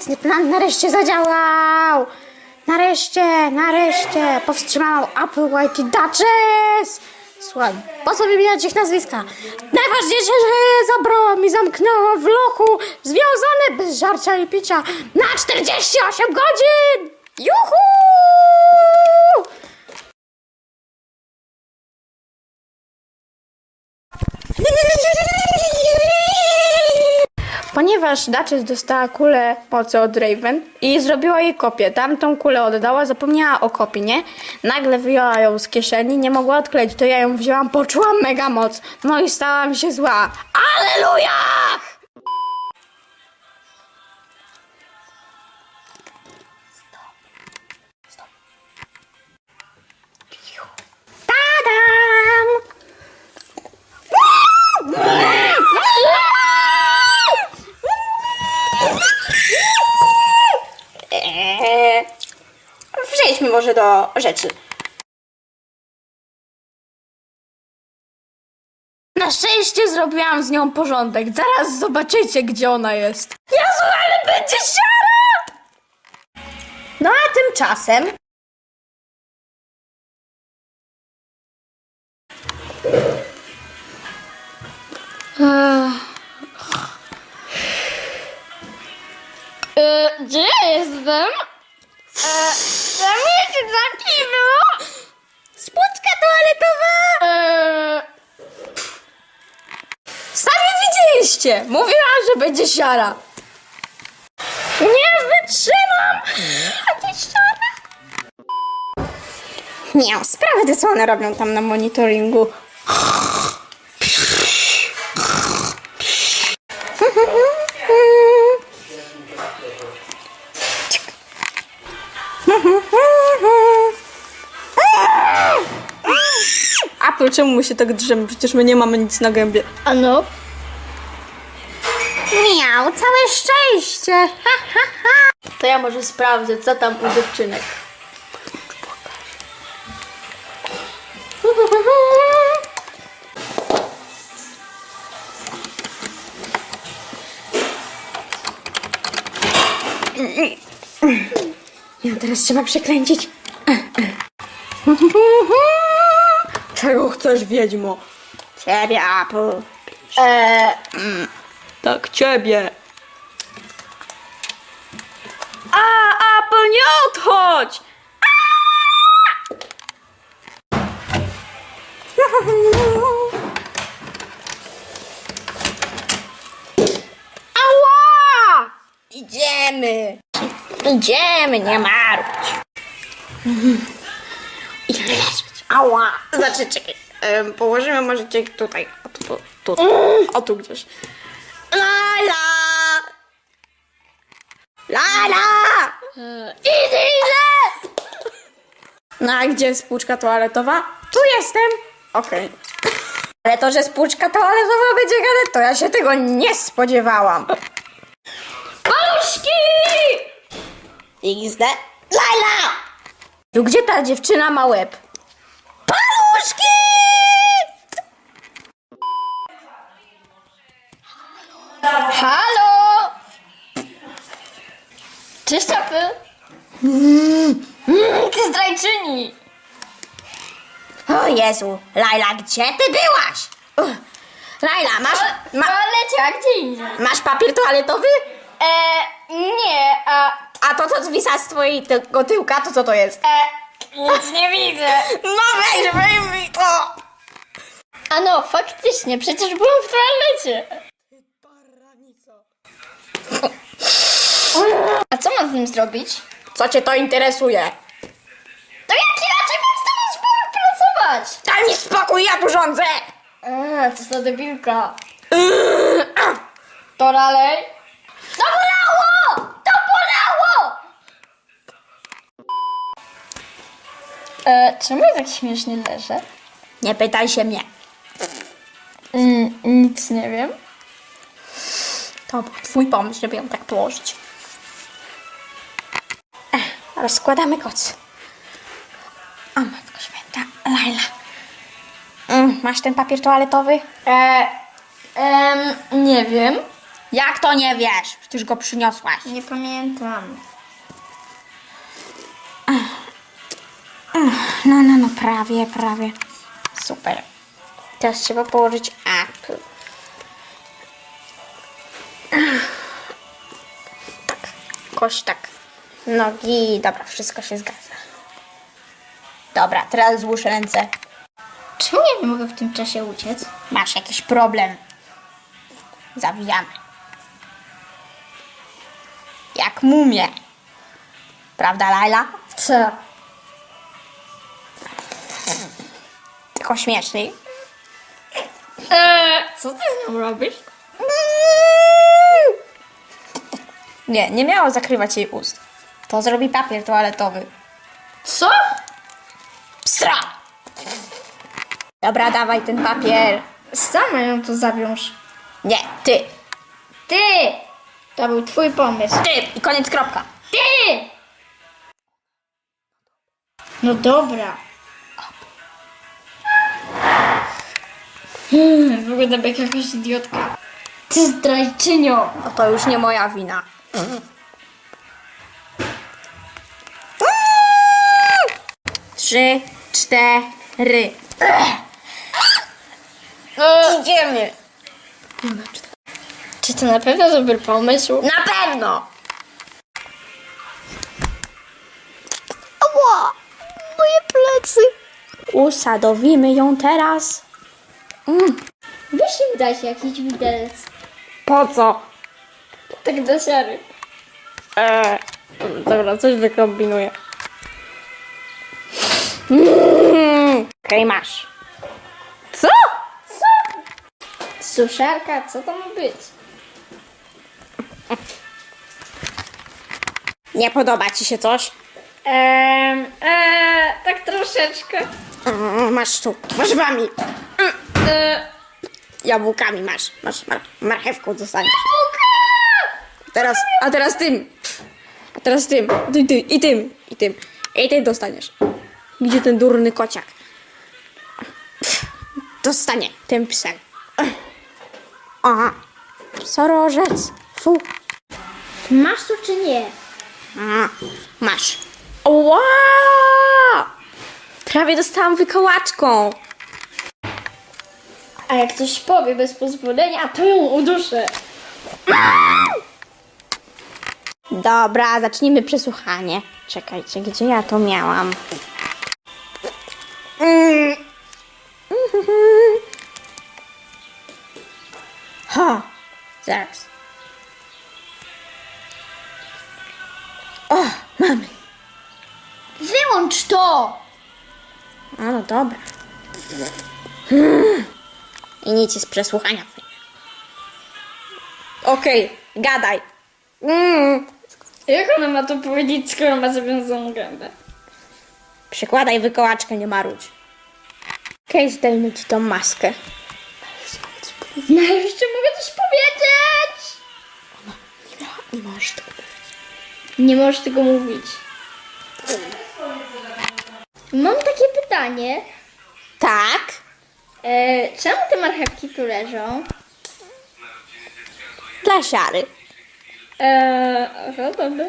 Niecny plan nareszcie zadziałał! Nareszcie, nareszcie powstrzymał Apple Whitey Duchess! Słuchaj, po co wymieniać ich nazwiska? Najważniejsze, że zabrała mi zamknęła w lochu, związane bez żarcia i picia na 48 godzin! Juhu! Ponieważ Duchess dostała kulę mocy od Raven i zrobiła jej kopię, tamtą kulę oddała, zapomniała o kopii, nie? Nagle wyjęła ją z kieszeni, nie mogła odkleić, to ja ją wzięłam, poczułam mega moc, no i stałam się zła. Aleluja! Może do rzeczy. Na szczęście zrobiłam z nią porządek. Zaraz zobaczycie, gdzie ona jest. Jezu, ale będzie siara! No a tymczasem... E, gdzie jestem? E, Zamiecie za kino? Spłuczka toaletowa! E, Sami widzieliście! Mówiłam, że będzie siara. Nie wytrzymam! Będzie siara! Nie to co one robią tam na monitoringu. Czemu my się tak drzemy? Przecież my nie mamy nic na gębie. ano? Miał, całe szczęście! Ha, ha, ha. To ja może sprawdzę, co tam u dziewczynek. Nie, teraz trzeba przekręcić. Czego chcesz, wiedźmo? Ciebie, Apple. E, Tak, ciebie. A, Apple, nie odchodź! Ała! Idziemy! Idziemy, nie marudź. Idziemy. Ała! Znaczy, czekaj. położymy może cię tutaj. O tu, tu, tu. O tu gdzieś. Lala! Lala! Idę, idę! No a gdzie jest spłuczka toaletowa? Tu jestem. Okej. Ale to, że spłuczka toaletowa będzie gadać, to ja się tego nie spodziewałam. Paluszki! XD. Laila! Tu gdzie ta dziewczyna ma łeb? Paluszki! halo? Cześć, Apple. Mm, ty zdrajczyni. O Jezu, Laila, gdzie ty byłaś? Uch. Laila, masz, ma, toalecie, a gdzie indziej? masz papier toaletowy? E, nie, a... A to, co zwisa z twojego tyłka, to co to jest? E, nic nie widzę. No weź, wyjmij to! Ano, faktycznie, przecież byłam w toalecie. A co mam z nim zrobić? Co cię to interesuje? To jak inaczej mam z tobą współpracować? Daj mi spokój, ja tu rządzę! A, co za debilka. To dalej? To E, czemu ja tak śmiesznie leżę? Nie pytaj się mnie. Mm, nic nie wiem. To był twój pomysł, żeby ją tak położyć. Ech, rozkładamy koc. O matko święta, Laila. Mm, masz ten papier toaletowy? E, em, nie wiem. Jak to nie wiesz? Przecież go przyniosłaś. Nie pamiętam. No, no, no, prawie, prawie. Super. Teraz trzeba położyć apple. Tak, kość tak. Nogi, dobra, wszystko się zgadza. Dobra, teraz złóż ręce. Czemu ja nie mogę w tym czasie uciec? Masz jakiś problem. Zawijamy. Jak mumie. Prawda, Laila? Co? Tylko śmieszniej. Eee, co ty z nią robisz? Nie, nie miało zakrywać jej ust. To zrobi papier toaletowy. Co? Pstra! Dobra, dawaj ten papier. Sama ją tu zawiąż. Nie, ty. Ty! To był twój pomysł. Ty! I koniec, kropka. Ty! No dobra. Hmm, wyglądam jak jakaś idiotka. Ty zdrajczynią! No to już nie moja wina. Trzy, cztery. Idziemy. Czy to na pewno dobry pomysł? Na pewno. Ała, moje plecy. Usadowimy ją teraz. Mm. Weź im dać jakiś widelec. Po co? Tak do siary. Eee, dobra, coś wykombinuję. Mm, Okej, masz. Co? Suszarka, co to ma być? Nie podoba ci się coś? Ehm, eee, tak troszeczkę. Mm, Masz tu, warzywami. Eee, Jabłkami masz. Masz mar marchewką dostaniesz. Teraz, a teraz tym. A teraz tym. Ty, ty, I tym. I tym. I tym dostaniesz. Gdzie ten durny kociak? Dostanie tym psem. Aha. Psorożec. Fu. masz tu czy nie? Aha. Masz. Wow! Prawie dostałam wykołaczką. A jak ktoś powie bez pozwolenia, to ją uduszę. Dobra, zacznijmy przesłuchanie. Czekajcie, gdzie ja to miałam? Mm. Ha! Zaraz. O, mamy. Wyłącz to! A no dobra. Mm. I nic z przesłuchania. Okej, gadaj. Mm. Jak ona ma to powiedzieć, skoro ma zawiązaną gębę? Przykładaj wykołaczkę, nie marudź. Okej, zdejmę ci tą maskę. Nareszcie mogę coś powiedzieć! Nie możesz tego Nie możesz tego mówić. Mam takie pytanie. Tak? E, czemu te marchewki tu leżą? Dla siary. Eee, no dobra.